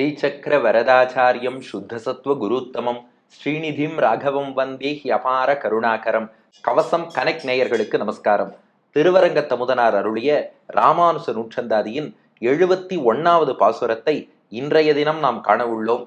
ஸ்ரீசக்கர வரதாச்சாரியம் சுத்தசத்துவ குருத்தமம். ஸ்ரீநிதிம் ராகவம் வந்தே ஹியபார கருணாகரம். கவசம் கனெக்ட் நேயர்களுக்கு நமஸ்காரம். திருவரங்க தமுதனார் அருளிய ராமானுச நூற்றந்தாதியின் எழுபத்தி ஒன்னாவது பாசுரத்தை இன்றைய தினம் நாம் காண உள்ளோம்.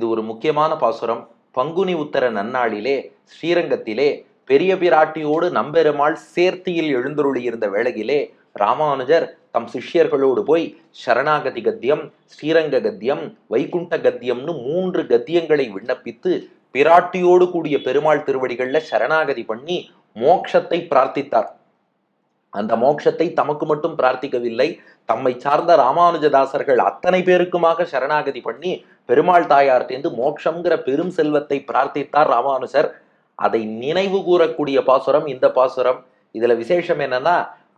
இது ஒரு முக்கியமான பாசுரம். பங்குனி உத்தர நன்னாளிலே ஸ்ரீரங்கத்திலே பெரிய பிராட்டியோடு நம்பெருமாள் சேர்த்தியில் எழுந்தருளியிருந்த வேளையிலே ராமானுஜர் தம் சிஷ்யர்களோடு போய் சரணாகதி கத்தியம் ஸ்ரீரங்க கத்தியம் வைகுண்ட கத்தியம்னு மூன்று கத்தியங்களை விண்ணப்பித்து பிராட்டியோடு கூடிய பெருமாள் திருவடிகள்ல சரணாகதி பண்ணி மோட்சத்தை பிரார்த்தித்தார். அந்த மோட்சத்தை தமக்கு மட்டும் பிரார்த்திக்கவில்லை தம்மை சார்ந்த ராமானுஜதாசர்கள் அத்தனை பேருக்குமாக சரணாகதி பண்ணி பெருமாள் தாயார்ட்டேந்து மோட்சம்ங்கிற பெரும் செல்வத்தை பிரார்த்தித்தார் ராமானுஜர் அதை நினைவு கூறக்கூடிய பாசுரம் இந்த பாசுரம். இதுல விசேஷம் என்னன்னா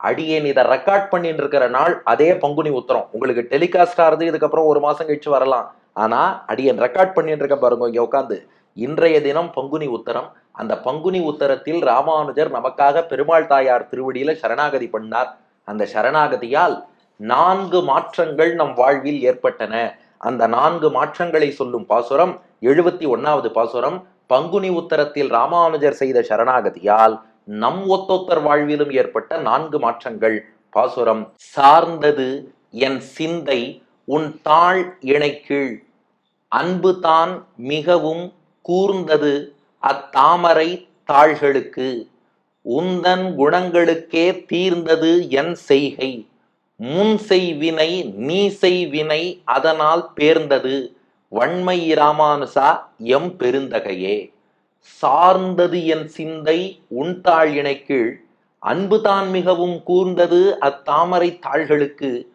அடியேன் இதை ரெக்கார்ட் பண்ணிட்டு இருக்கிற நாள் அதே பங்குனி உத்தரம். உங்களுக்கு டெலிகாஸ்ட் ஆகுது இதுக்கப்புறம் ஒரு மாசம் கழிச்சு வரலாம். ஆனா அடியேன் ரெக்கார்ட் பண்ணிட்டு இருக்க பாருங்க இங்க உட்காந்து இன்றைய தினம் பங்குனி உத்தரம். அந்த பங்குனி உத்தரத்தில் ராமானுஜர் நமக்காக பெருமாள் தாயார் திருவடியில சரணாகதி பண்ணார். அந்த சரணாகதியால் நான்கு மாற்றங்கள் நம் வாழ்வில் ஏற்பட்டன. அந்த நான்கு மாற்றங்களை சொல்லும் பாசுரம் எழுபத்தி ஒன்னாவது பாசுரம் பங்குனி உத்தரத்தில் ராமானுஜர் செய்த சரணாகதியால் நம் ஒத்தொத்தர் வாழ்விலும் ஏற்பட்ட நான்கு மாற்றங்கள். பாசுரம் சார்ந்தது என் சிந்தை உன் தாழ் இணைக்கீழ். அன்பு தான் மிகவும் கூர்ந்தது அத்தாமரை தாள்களுக்கு. உந்தன் குணங்களுக்கே தீர்ந்தது என் செய்கை. முன் செய்வினை நீ செய்வினை அதனால் பேர்ந்தது. வன்மை ராமானுசா எம் பெருந்தகையே. சார்ந்தது என் சிந்தை உன் தாழ் இணைக்கீழ். அன்புதான் மிகவும் கூர்ந்தது அத்தாமரை தாள்களுக்கு.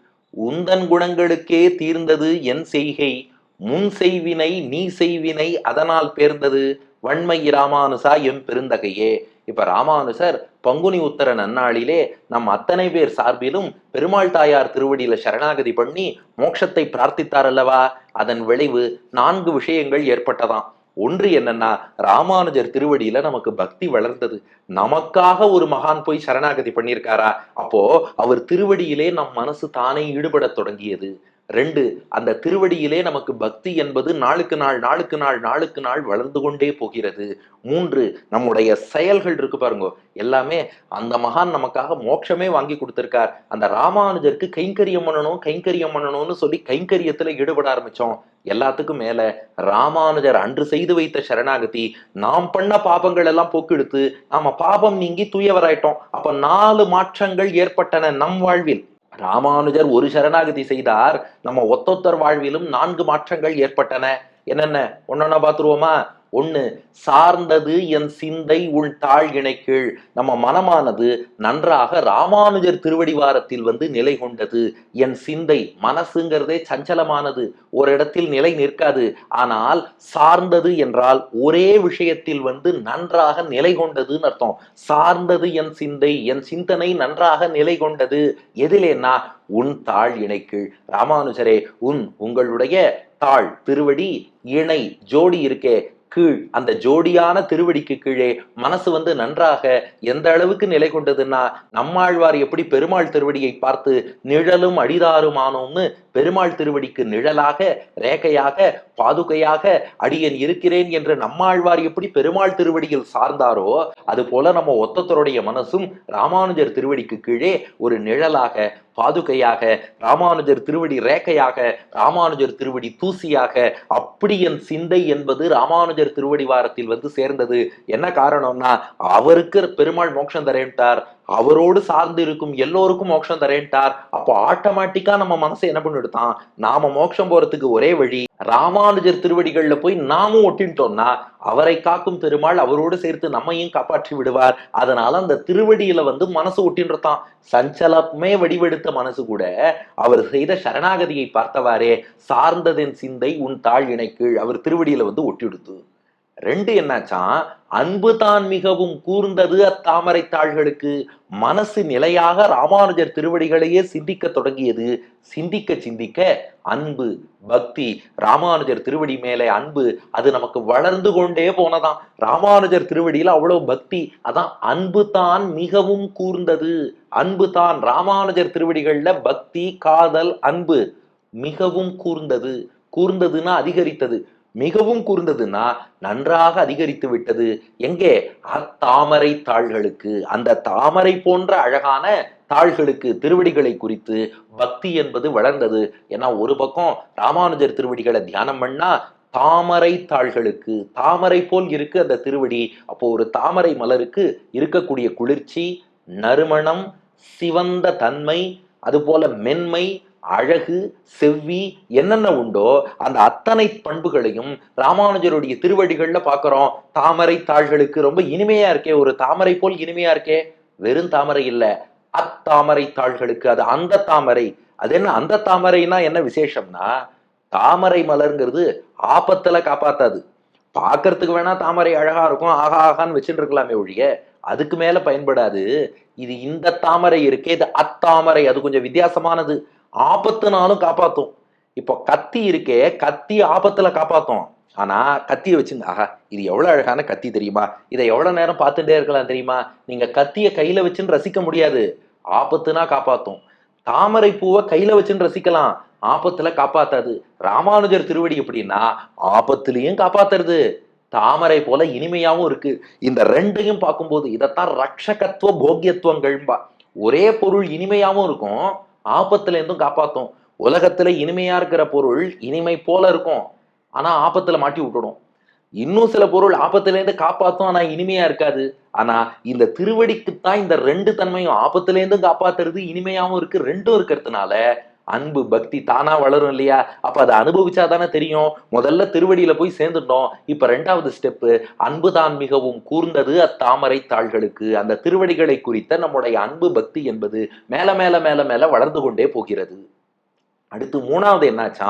உந்தன் குணங்களுக்கே தீர்ந்தது என் செய்கை. முன் செய்வினை நீ செய்வினை அதனால் பேர்ந்தது வன்மை ராமானுசா எம் பெருந்தகையே. இப்ப ராமானுசர் பங்குனி உத்தர நன்னாளிலே நம் அத்தனை பேர் சார்பிலும் பெருமாள் தாயார் திருவடியில சரணாகதி பண்ணி மோட்சத்தை பிரார்த்தித்தார் அல்லவா? அதன் விளைவு நான்கு விஷயங்கள் ஏற்பட்டதாம். ஒன்று என்னன்னா ராமானுஜர் திருவடியில நமக்கு பக்தி வளர்ந்தது. நமக்காக ஒரு மகான் போய் சரணாகதி பண்ணியிருக்காரா? அப்போ அவர் திருவடியிலே நம் மனசு தானே ஈடுபட தொடங்கியது. ரெண்டு அந்த திருவடியிலே நமக்கு பக்தி என்பது நாளுக்கு நாள் நாளுக்கு நாள் நாளுக்கு நாள் வளர்ந்து கொண்டே போகிறது. மூன்று நம்முடைய செயல்கள் இருக்கு பாருங்க. எல்லாமே அந்த மகான் நமக்காக மோட்சமே வாங்கி கொடுத்திருக்கார். அந்த ராமானுஜருக்கு கைங்கரியம் பண்ணணும் கைங்கரியம் பண்ணணும்னு சொல்லி கைங்கரியத்துல ஈடுபட ஆரம்பிச்சோம். எல்லாத்துக்கும் மேல ராமானுஜர் அன்று செய்து வைத்த சரணாகதி நாம் பண்ண பாபங்கள் எல்லாம் போக்கெடுத்து நாம பாபம் நீங்கி தூயவராயிட்டோம். அப்ப நாலு மாற்றங்கள் ஏற்பட்டன நம் வாழ்வில். ராமானுஜர் ஒரு சரணாகதி செய்தார். நம்ம ஒத்தொத்தர் வாழ்விலும் நான்கு மாற்றங்கள் ஏற்பட்டன. என்னென்ன? ஒன்னொன்னா பார்த்துருவோமா? ஒன்று சார்ந்தது என் சிந்தை உள் தாழ் இணைக்கீழ். நம்ம மனமானது நன்றாக ராமானுஜர் திருவடிவாரத்தில் வந்து நிலை கொண்டது. என் சிந்தை மனசுங்கிறதே சஞ்சலமானது. ஒரு இடத்தில் நிலை நிற்காது. ஆனால் சார்ந்தது என்றால் ஒரே விஷயத்தில் வந்து நன்றாக நிலை கொண்டதுன்னு அர்த்தம். சார்ந்தது என் சிந்தை என் சிந்தனை நன்றாக நிலை கொண்டது. எதிலேன்னா உன் தாழ் இணைக்கீழ். ராமானுஜரே உன் உங்களுடைய தாழ் திருவடி இணை ஜோடி இருக்கே. கீழ் அந்த ஜோடியான திருவடிக்கு கீழே மனசு வந்து நன்றாக எந்த அளவுக்கு நிலை கொண்டதுன்னா நம்மாழ்வார் எப்படி பெருமாள் திருவடியை பார்த்து நிழலும் அடிதாருமானோம்னு பெருமாள் திருவடிக்கு நிழலாக ரேகையாக பாதுகையாக அடியேன் இருக்கிறேன் என்று நம்மாழ்வார் எப்படி பெருமாள் திருவடியில் சார்ந்தாரோ அது போல நம்ம ஒத்தத்தருடைய மனசும் ராமானுஜர் திருவடிக்கு கீழே ஒரு நிழலாக பாதுகையாக ராமானுஜர் திருவடி ரேகையாக ராமானுஜர் திருவடி தூசியாக அப்படி என் சிந்தை என்பது ராமானுஜர் திருவடி வாரத்தில் வந்து சேர்ந்தது. என்ன காரணம்னா அவருக்கு பெருமாள் மோட்சம் தரேன்ட்டார். அவரோடு சார்ந்து இருக்கும் எல்லோருக்கும் மோட்சம் தரேன்ட்டார். அப்போ ஆட்டோமேட்டிக்கா நம்ம மனசு என்ன பண்ணிடுதான் நாம மோட்சம் போறதுக்கு ஒரே வழி ராமானுஜர் திருவடிகள்ல போய் நாமும் ஒட்டின்ட்டோம்னா அவரை காக்கும் பெருமாள் அவரோடு சேர்த்து நம்மையும் காப்பாற்றி விடுவார். அதனால அந்த திருவடியில வந்து மனசு ஒட்டின்றதான் சஞ்சலமே வடிவெடுத்த மனசு கூட அவர் செய்த சரணாகதியை பார்த்தவாறே சார்ந்ததென் சிந்தை உன் தாழ் இணைக்கீழ் அவர் திருவடியில வந்து ஒட்டிடுத்து ரெண்டு என்னாச்சா? அன்பு தான் மிகவும் கூர்ந்தது அத்தாமரை தாள்களுக்கு. மனசு நிலையாக ராமானுஜர் திருவடிகளையே சிந்திக்க தொடங்கியது. சிந்திக்க சிந்திக்க அன்பு பக்தி. ராமானுஜர் திருவடி மேலே அன்பு அது நமக்கு வளர்ந்து கொண்டே போனதாம். ராமானுஜர் திருவடியில அவ்வளவு பக்தி. அதான் அன்பு தான் மிகவும் கூர்ந்தது. அன்பு தான் ராமானுஜர் திருவடிகள்ல பக்தி காதல் அன்பு மிகவும் கூர்ந்தது. கூர்ந்ததுன்னா அதிகரித்தது. மிகவும் கூர்ந்ததுன்னா நன்றாக அதிகரித்து விட்டது. எங்கே? அத்தாமரை தாள்களுக்கு. அந்த தாமரை போன்ற அழகான தாள்களுக்கு திருவடிகளை குறித்து பக்தி என்பது வளர்ந்தது. ஏன்னா ஒரு பக்கம் ராமானுஜர் திருவடிகளை தியானம் பண்ணா தாமரை தாள்களுக்கு தாமரை போல் இருக்கு அந்த திருவடி. அப்போ ஒரு தாமரை மலருக்கு இருக்கக்கூடிய குளிர்ச்சி நறுமணம் சிவந்த தன்மை அதுபோல மென்மை அழகு செவ்வி என்னென்ன உண்டோ அந்த அத்தனை பண்புகளையும் ராமானுஜருடைய திருவடிகள்ல பாக்குறோம். தாமரை தாள்களுக்கு ரொம்ப இனிமையா இருக்கே ஒரு தாமரை போல் இனிமையா இருக்கே. வெறும் தாமரை இல்ல அத்தாமரை தாள்களுக்கு அது அந்த தாமரை. அது என்ன அந்த தாமரைனா என்ன விசேஷம்னா தாமரை மலர்ங்கிறது ஆபத்துல காப்பாத்தாது. பார்க்கறதுக்கு வேணா தாமரை அழகா இருக்கும் ஆகா ஆகான்னு வச்சுட்டு இருக்கலாமே ஒழிய அதுக்கு மேல பயன்படாது. இது இந்த தாமரை இருக்கே இது அத்தாமரை அது கொஞ்சம் வித்தியாசமானது. ஆபத்துனாலும் காப்பாத்தும். இப்போ கத்தி இருக்கே கத்தி ஆபத்துல காப்பாத்தும். ஆனா கத்தியை வச்சிருந்த ஆஹா இது எவ்வளவு அழகான கத்தி தெரியுமா? இதை எவ்வளவு நேரம் பார்த்துட்டே இருக்கலாம் தெரியுமா? நீங்க கத்தியை கையில வச்சுன்னு ரசிக்க முடியாது. ஆபத்துனா காப்பாத்தும். தாமரை பூவை கையில வச்சுன்னு ரசிக்கலாம். ஆபத்துல காப்பாத்தாது. ராமானுஜர் திருவடி எப்படின்னா ஆபத்துலயும் காப்பாத்துறது. தாமரை போல இனிமையாவும் இருக்கு. இந்த ரெண்டையும் பார்க்கும்போது இதைத்தான் ரக்ஷகத்துவ போக்கியத்துவங்கள்பா. ஒரே பொருள் இனிமையாவும் இருக்கும். ஆபத்துல இருந்தும் உலகத்தில் உலகத்துல இனிமையா இருக்கிற பொருள் இனிமை போல இருக்கும். ஆனா ஆபத்துல மாட்டி விட்டுடும். இன்னும் சில பொருள் ஆபத்துலேருந்து காப்பாற்றும் ஆனால் ஆனா இனிமையா இருக்காது. ஆனா இந்த திருவடிக்குத்தான் இந்த ரெண்டு தன்மையும் ஆபத்துலேருந்தும் காப்பாத்துறது இனிமையாவும் இருக்கு ரெண்டும் இருக்கிறதுனால அன்பு பக்தி தானா வளரும் இல்லையா? அப்ப அதை அனுபவிச்சா தானே தெரியும். முதல்ல திருவடியில போய் சேர்ந்துட்டோம். இப்ப ரெண்டாவது ஸ்டெப்பு அன்பு தான் மிகவும் கூர்ந்தது அத்தாமரை தாள்களுக்கு. அந்த திருவடிகளை குறித்த நம்முடைய அன்பு பக்தி என்பது மேல மேல மேல மேல வளர்ந்து கொண்டே போகிறது. அடுத்து மூணாவது என்னாச்சா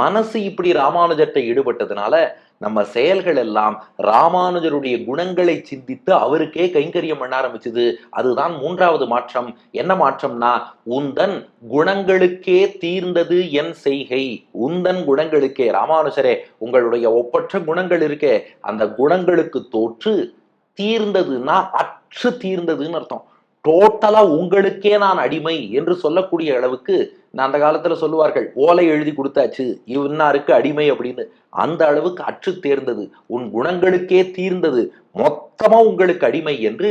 மனசு இப்படி ராமானுஜத்தை ஈடுபட்டதுனால நம்ம செயல்கள் எல்லாம் ராமானுஜருடைய குணங்களை சிந்தித்து அவருக்கே கைங்கரியம் பண்ண ஆரம்பிச்சது. அதுதான் மூன்றாவது மாற்றம். என்ன மாற்றம்னா உந்தன் குணங்களுக்கே தீர்ந்தது என் செய்கை. உந்தன் குணங்களுக்கே ராமானுஜரே உங்களுடைய ஒப்பற்ற குணங்கள் இருக்கே. அந்த குணங்களுக்கு தோற்று தீர்ந்ததுன்னா அற்று தீர்ந்ததுன்னு அர்த்தம். டோட்டலா உங்களுக்கே நான் அடிமை என்று சொல்லக்கூடிய அளவுக்கு நான் அந்த காலத்துல சொல்லுவார்கள் ஓலை எழுதி கொடுத்தாச்சு இன்னாருக்கு அடிமை அப்படின்னு. அந்த அளவுக்கு அற்று தேர்ந்தது உன் குணங்களுக்கே தீர்ந்தது மொத்தமா உங்களுக்கு அடிமை என்று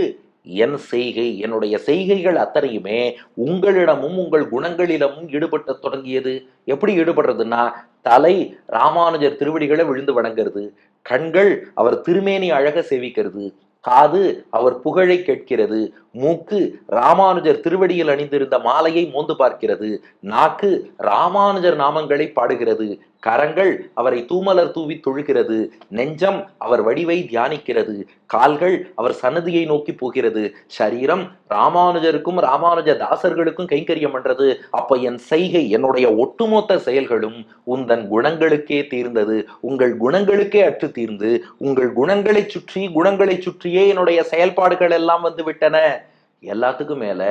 என் செய்கை என்னுடைய செய்கைகள் அத்தனையுமே உங்களிடமும் உங்கள் குணங்களிடமும் ஈடுபட்ட தொடங்கியது. எப்படி ஈடுபடுறதுன்னா தலை ராமானுஜர் திருவடிகளை விழுந்து வணங்குறது கண்கள் அவர் திருமேனி அழக சேவிக்கிறது காது அவர் புகழை கேட்கிறது மூக்கு ராமானுஜர் திருவடியில் அணிந்திருந்த மாலையை மோந்து பார்க்கிறது. நாக்கு ராமானுஜர் நாமங்களை பாடுகிறது. கரங்கள் அவரை தூமலர் தூவி தொழுகிறது. நெஞ்சம் அவர் வடிவை தியானிக்கிறது. கால்கள் அவர் சன்னதியை நோக்கி போகிறது. சரீரம் ராமானுஜருக்கும் ராமானுஜ தாசர்களுக்கும் கைங்கரியம் பண்றது. அப்ப என் செய்கை என்னுடைய ஒட்டுமொத்த செயல்களும் உந்தன் குணங்களுக்கே தீர்ந்தது. உங்கள் குணங்களுக்கே அற்று தீர்ந்து உங்கள் குணங்களை சுற்றி குணங்களை சுற்றியே என்னுடைய செயல்பாடுகள் எல்லாம் வந்து விட்டன. எல்லாத்துக்கும் மேலே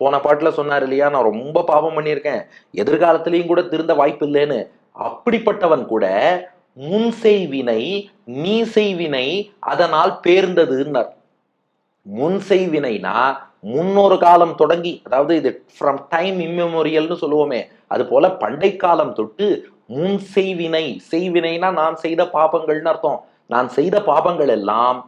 போன பாட்டில் சொன்னார் இல்லையா? நான் ரொம்ப பாவம் பண்ணியிருக்கேன். எதிர்காலத்திலையும் கூட திருந்த வாய்ப்பு இல்லைன்னு. அப்படிப்பட்டவன் கூட முன் செய்வினை நீ செய்வினை அதனால் பேர்ந்ததுன்னார். முன் செய்வினைனா முன்னொரு காலம் தொடங்கி அதாவது இது ஃப்ரம் டைம் இம்மெமோரியல்னு சொல்லுவோமே அது போல பண்டை காலம் தொட்டு முன் செய்வினை செய்வினைனா நான் செய்த பாபங்கள்னு அர்த்தம். நான் செய்த பாபங்கள் எல்லாம்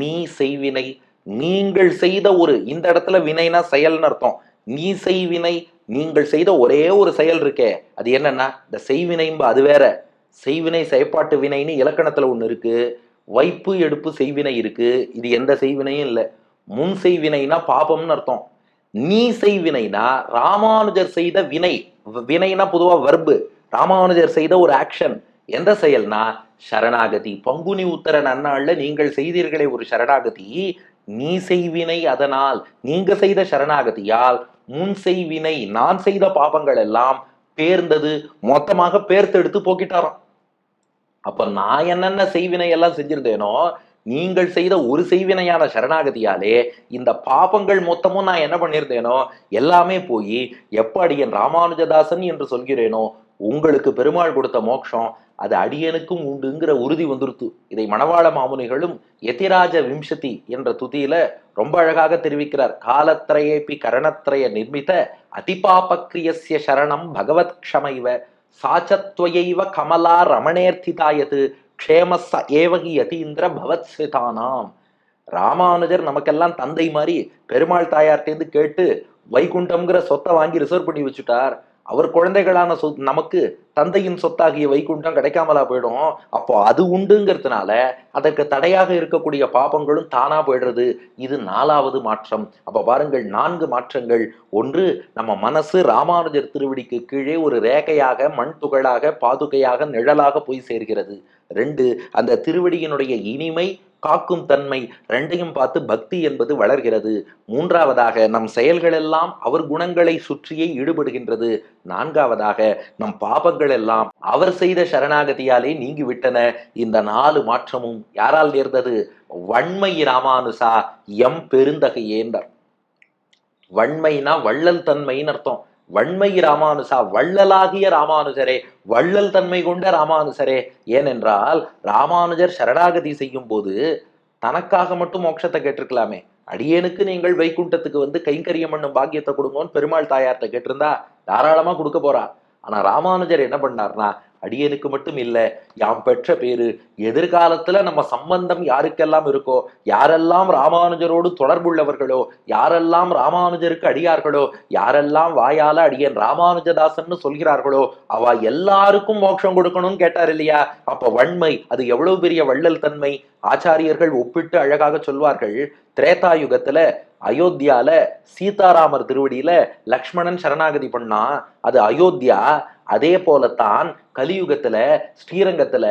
நீ செய்வினை நீங்கள் செய்த ஒரு இந்த இடத்துல வினைனா செயல்னு அர்த்தம். நீ செய்வினை நீங்கள் செய்த ஒரே ஒரு செயல் இருக்கே. அது என்னன்னா இந்த செய்வினைம்ப அது வேற. செய்வினை செயற்பாட்டு வினைன்னு இலக்கணத்துல ஒன்று இருக்கு. வைப்பு எடுப்பு செய்வினை இருக்கு. இது எந்த செய்வினையும் இல்லை. முன் செய்வினைனா பாபம்னு அர்த்தம். நீ செய்வினைனா ராமானுஜர் செய்த வினை. வினைனா பொதுவா வர்பு ராமானுஜர் செய்த ஒரு ஆக்ஷன் எந்த செயல்னா சரணாகதி. பங்குனி உத்தர நன்னாள்ல நீங்கள் செய்தீர்களே ஒரு சரணாகதி. நீ செய்வினை அதனால் நீங்க செய்த சரணாகதியால் முன் செய்வினை நான் செய்த பாபங்கள் எல்லாம் பேர்ந்தது மொத்தமாக பேர்த்தெடுத்து போக்கிட்டாராம். அப்ப நான் என்னென்ன செய்வினை எல்லாம் செஞ்சிருந்தேனோ நீங்கள் செய்த ஒரு செய்வினையான சரணாகதியாலே இந்த பாபங்கள் மொத்தமும் நான் என்ன பண்ணியிருந்தேனோ எல்லாமே போய் எப்படி என் ராமானுஜதாசன் என்று சொல்கிறேனோ உங்களுக்கு பெருமாள் கொடுத்த மோட்சம் அது அடியனுக்கும் உண்டுங்கிற உறுதி வந்துருத்து. இதை மணவாள மாமுனிகளும் எதிராஜ விம்சதி என்ற துதியில ரொம்ப அழகாக தெரிவிக்கிறார். காலத்திரையேபி கரணத்திரைய நிர்மித அதிபாபக்ரியஸ்ய சரணம் பகவத் க்ஷமைவ சாச்சத்வயைவ கமலா ரமணேர்த்திதாயது க்ஷேமஸ ஏவகி யதீந்திர பவத்ஸ்ரிதானாம் ராமானுஜர் நமக்கெல்லாம் தந்தை மாதிரி பெருமாள் தாயார்ட்டேந்து கேட்டு வைகுண்டம்ங்கிற சொத்தை வாங்கி ரிசர்வ் பண்ணி வச்சுட்டார். அவர் குழந்தைகளான சொ நமக்கு தந்தையின் சொத்தாகிய வைகுண்டம் கிடைக்காமலா போயிடும். அப்போ அது உண்டுங்கிறதுனால அதற்கு தடையாக இருக்கக்கூடிய பாபங்களும் தானா போயிடுறது. இது நாலாவது மாற்றம். அப்ப பாருங்கள் நான்கு மாற்றங்கள். ஒன்று நம்ம மனசு ராமானுஜர் திருவடிக்கு கீழே ஒரு ரேகையாக மண் துகளாக பாதுகையாக நிழலாக போய் சேர்கிறது. ரெண்டு அந்த திருவடியினுடைய இனிமை காக்கும் தன்மை ரெண்டையும் பார்த்து பக்தி என்பது வளர்கிறது. மூன்றாவதாக நம் செயல்கள் எல்லாம் அவர் குணங்களை சுற்றியே ஈடுபடுகின்றது. நான்காவதாக நம் பாபங்கள் எல்லாம் அவர் செய்த சரணாகதியாலே நீங்கிவிட்டன. இந்த நாலு மாற்றமும் யாரால் நேர்ந்தது? வன்மை ராமானுசா எம் பெருந்தகையேந்தர். வன்மைனா வள்ளல் தன்மைன்னு அர்த்தம். வன்மை ராமானுசா வள்ளலாகிய ராமானுஜரே வள்ளல் தன்மை கொண்ட ராமானுசரே ஏனென்றால் ராமானுஜர் சரணாகதி செய்யும் போது தனக்காக மட்டும் மோட்சத்தை கேட்டிருக்கலாமே. அடியேனுக்கு நீங்கள் வைகுண்டத்துக்கு வந்து கைங்கரியம் பண்ணும் பாக்கியத்தை கொடுங்கன்னு பெருமாள் தாயார்கிட்ட கேட்டிருந்தா தாராளமா கொடுக்க போறா. ஆனா ராமானுஜர் என்ன பண்ணார்னா அடியனுக்கு மட்டும் இல்லை யாம் பெற்ற பேரு எதிர்காலத்துல நம்ம சம்பந்தம் யாருக்கெல்லாம் இருக்கோ யாரெல்லாம் ராமானுஜரோடு தொடர்புள்ளவர்களோ யாரெல்லாம் ராமானுஜருக்கு அடியார்களோ யாரெல்லாம் வாயால அடியன் ராமானுஜதாசன்னு சொல்கிறார்களோ அவ எல்லாருக்கும் மோட்சம் கொடுக்கணும்னு கேட்டார் இல்லையா? அப்ப வன்மை அது எவ்வளவு பெரிய வள்ளல் தன்மை? ஆச்சாரியர்கள் ஒப்பிட்டு அழகாக சொல்வார்கள் திரேதாயுகத்துல அயோத்தியால சீதாராமர் திருவடியில லக்ஷ்மணன் சரணாகதி பண்ணா அது அயோத்தியா? அதே போலத்தான் கலியுகத்துல ஸ்ரீரங்கத்துல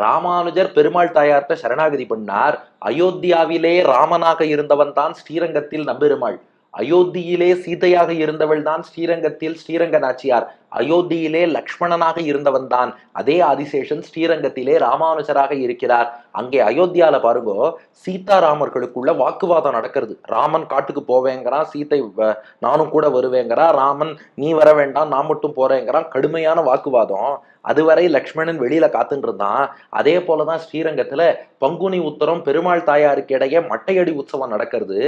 ராமானுஜர் பெருமாள் தாயார்ட்ட சரணாகதி பண்ணார். அயோத்தியாவிலே ராமனாக இருந்தவன் தான் ஸ்ரீரங்கத்தில் நம்பெருமாள். அயோத்தியிலே சீதையாக இருந்தவள் தான் ஸ்ரீரங்கத்தில் ஸ்ரீரங்க நாச்சியார் அயோத்தியிலே லக்ஷ்மணனாக இருந்தவன் தான். அதே ஆதிசேஷன் ஸ்ரீரங்கத்திலே ராமானுஜராக இருக்கிறார். அங்கே அயோத்தியால பாருங்க சீதாராமர்களுக்குள்ள வாக்குவாதம் நடக்கிறது. ராமன் காட்டுக்கு போவேங்கிறான் சீத்தை வ- நானும் கூட வருவேங்கிறா ராமன் நீ வர வேண்டாம் நான் மட்டும் போறேங்கிறான். கடுமையான வாக்குவாதம். அதுவரை லக்ஷ்மணன் வெளியில காத்துட்டு இருந்தான் அதே போலதான் ஸ்ரீரங்கத்துல பங்குனி உத்தரம் பெருமாள் தாயாருக்கு இடையே மட்டையடி உற்சவம் நடக்கிறது.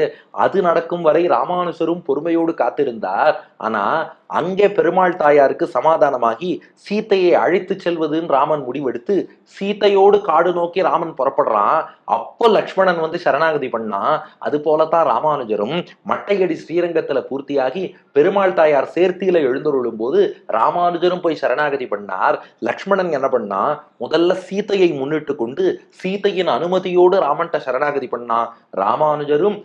அது நடக்கும் வரை ராமானுஜரும் பொறுமையோடு காத்திருந்தார். ஆனா அங்கே பெருமாள் தாயாருக்கு சமாதானமாகி சீத்தையை அழைத்து செல்வதுன்னு ராமன் முடிவெடுத்து சீத்தையோடு காடு நோக்கி ராமன் புறப்படுறான். அப்போ லக்ஷ்மணன் வந்து சரணாகதி பண்ணான். அது போலத்தான் ராமானுஜரும் மட்டையடி ஸ்ரீரங்கத்துல பூர்த்தியாகி பெருமாள் தாயார் சேர்த்தியில எழுந்தருளும் போது ராமானுஜரும் போய் சரணாகதி பண்ணார். லக்ஷ்மணன் என்ன பண்ணா முதல்ல சீதையை முன்னிட்டு கொண்டு சீதையின் அனுமதியோடு ராமன்ட்ட சரணாகதி பண்ணா. ராமானுஜரும்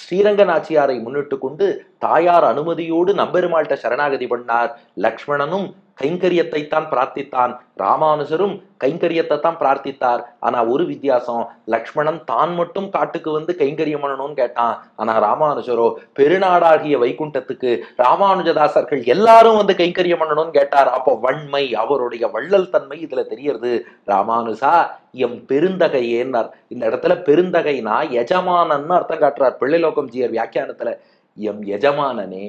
ஸ்ரீரங்க நாச்சியாரை முன்னிட்டு கொண்டு தாயார் அனுமதியோடு நம்பெருமாள்கிட்ட சரணாகதி பண்ணார். லக்ஷ்மணனும் கைங்கரியத்தை தான் பிரார்த்தித்தான் ராமானுஜரும் கைங்கரியத்தை தான் பிரார்த்தித்தார். ஆனா ஒரு வித்தியாசம் லக்ஷ்மணன் தான் மட்டும் காட்டுக்கு வந்து கைங்கரியம் பண்ணணும்னு கேட்டான். ஆனா ராமானுஜரோ பெருநாடாகிய வைகுண்டத்துக்கு ராமானுஜதாசர்கள் எல்லாரும் வந்து கைங்கரியம் பண்ணணும்னு கேட்டார். அப்போ வன்மை அவருடைய வள்ளல் தன்மை இதுல தெரியறது. ராமானுஜா எம் பெருந்தகையேன்னார். இந்த இடத்துல பெருந்தகைனா எஜமானன்னு அர்த்தம் காட்டுறார். பிள்ளைலோகம் ஜியர் வியாக்கியானத்துல எம் எஜமானனே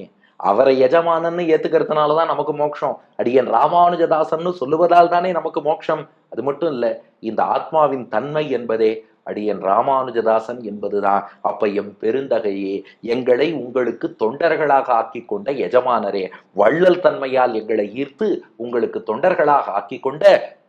அவரை எஜமானன்னு ஏத்துக்கிறதுனாலதான் நமக்கு மோட்சம். அடியன் ராமானுஜதாசன்னு சொல்லுவதால் தானே நமக்கு மோட்சம். அது மட்டும் இல்லை இந்த ஆத்மாவின் தன்மை என்பதே அடியன் ராமானுஜதாசன் என்பதுதான். அப்ப எம் பெருந்தகையே எங்களை உங்களுக்கு தொண்டர்களாக ஆக்கி கொண்ட எஜமானரே வள்ளல் தன்மையால் எங்களை ஈர்த்து உங்களுக்கு தொண்டர்களாக ஆக்கி கொண்ட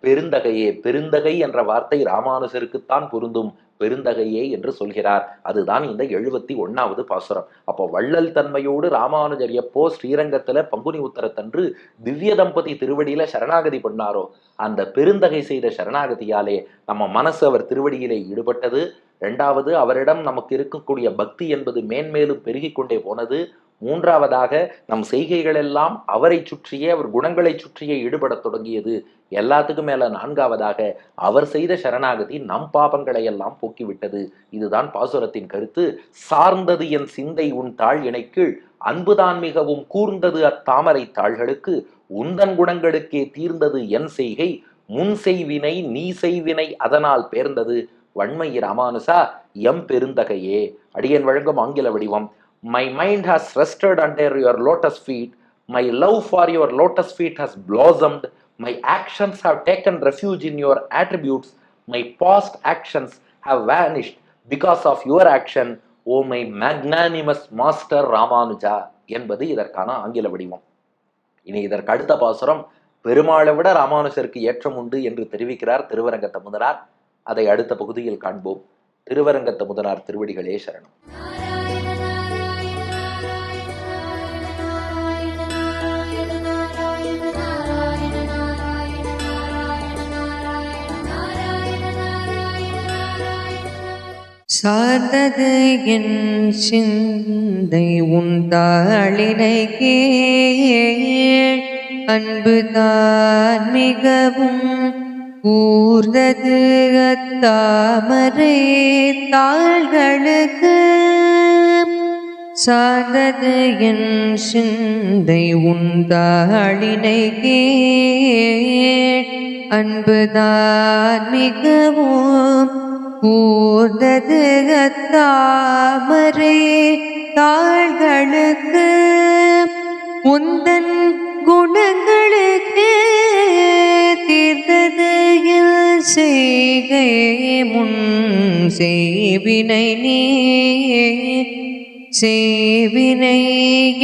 பெருந்தகையே பெருந்தகை என்ற வார்த்தை ராமானுஜருக்குத்தான் பொருந்தும். பெருந்தகையே என்று சொல்கிறார். அதுதான் இந்த எழுபத்தி ஒன்றாவது பாசுரம். அப்போ வள்ளல் தன்மையோடு ராமானுஜர் எப்போ ஸ்ரீரங்கத்துல பங்குனி உத்தரத்தன்று திவ்ய தம்பதி திருவடியில சரணாகதி பண்ணாரோ அந்த பெருந்தகை செய்த சரணாகதியாலே நம்ம மனசு அவர் திருவடியிலே ஈடுபட்டது. ரெண்டாவது அவரிடம் நமக்கு இருக்கக்கூடிய பக்தி என்பது மேன்மேலும் பெருகிக் கொண்டே போனது. மூன்றாவதாக நம் செய்கைகள் எல்லாம் அவரை சுற்றியே அவர் குணங்களை சுற்றியே ஈடுபடத் தொடங்கியது. எல்லாத்துக்கும் மேல நான்காவதாக அவர் செய்த சரணாகதி நம் பாபங்களை எல்லாம் போக்கிவிட்டது. இதுதான் பாசுரத்தின் கருத்து. சார்ந்தது என் சிந்தை உன் தாழ் இணைக்கீழ் அன்புதான் மிகவும் கூர்ந்தது அத்தாமரை தாள்களுக்கு உந்தன் குணங்களுக்கே தீர்ந்தது என் செய்கை முன் செய்வினை நீ செய்வினை அதனால் பேர்ந்தது. வன்மை ராமானுசா எம் பெருந்தகையே. அடியன் வழங்கும் ஆங்கில வடிவம். My mind has rested under your lotus feet my love for your lotus feet has blossomed my actions have taken refuge in your attributes my past actions have vanished because of your action O my magnanimous master Ramanuja என்பது இதற்கான ஆங்கில வடிவம். இனி இதற்கு அடுத்த பாசுரம் பெருமாளை விட ராமானுஜருக்கு ஏற்றம் உண்டு என்று தெரிவிக்கிறார் திருவரங்கத்த முதனார் அதை அடுத்த பகுதியில் காண்போம். திருவரங்கத்த முதனார் திருவடிகளே சரணம். சார்ந்தது என் சிந்தை உண்டாளினை அன்புதான் மிகவும் கூர்ந்தது அத்தாமரை தாள்களுக்கு. சார்ந்தது என் சிந்தை உண்டாளினை அன்புதான் மிகவும் ஊர்ந்தது அத்தாமரை தாள்களுக்கு உந்தன் குணங்களுக்கு தீர்ந்தது செய்கை முன் செய்வினை நீ சேவினை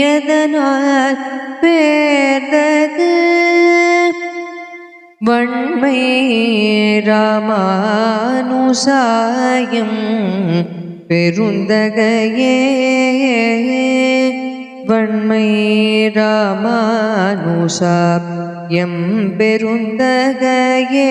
எதனால் பேர்ந்தது? வன்மை ராமானுசாயம் பெருந்தகையே வன்மை ராமானுசாயம் பெருந்தகையே